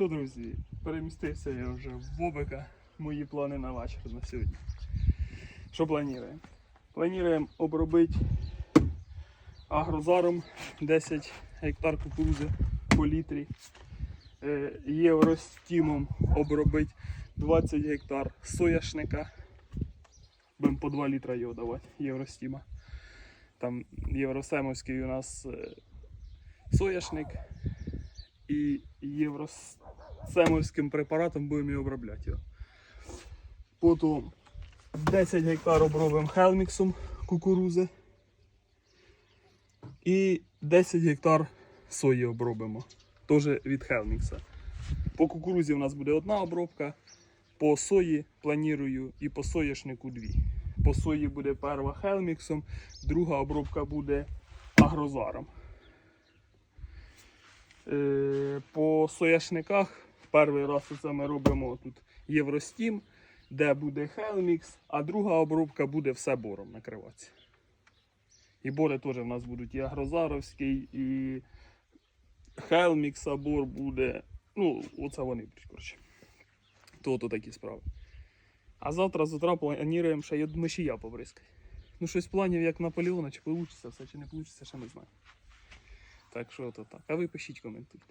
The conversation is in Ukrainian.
Ну, друзі, перемістився я вже в Бобика. Мої плани на вечір на сьогодні. Що плануємо? Плануємо обробити агрозаром 10 гектар кукурузи по літрі. Е, Євростімом обробити 20 гектар сояшника. Будемо по 2 літра його давати, євростіма. Там євросемовський у нас е, сояшник і євросемовським препаратом будемо його обробляти його. Потім 10 гектар обробимо хелміксом кукурузи. І 10 гектар сої обробимо. Теж від хелмікса. По кукурузі у нас буде одна обробка, по сої планую і по соняшнику дві. По сої буде перша хелміксом, друга обробка буде агрозаром. Е, По сояшниках перший раз це ми робимо тут Євростім, де буде Хелмікс, а друга обробка буде все бором накриватися. І бори теж в нас будуть і Агрозаровський, і Хелмікс бор буде. Ну, оце вони будуть, коротше. То, то такі справи. А завтра з утра плануємо ще, я думаю, ще я побризкаю. Ну, щось планів як Наполеона, чи вийде все, чи не вийде, ще не знаю. Так що то так. А ви пишіть коментуйте.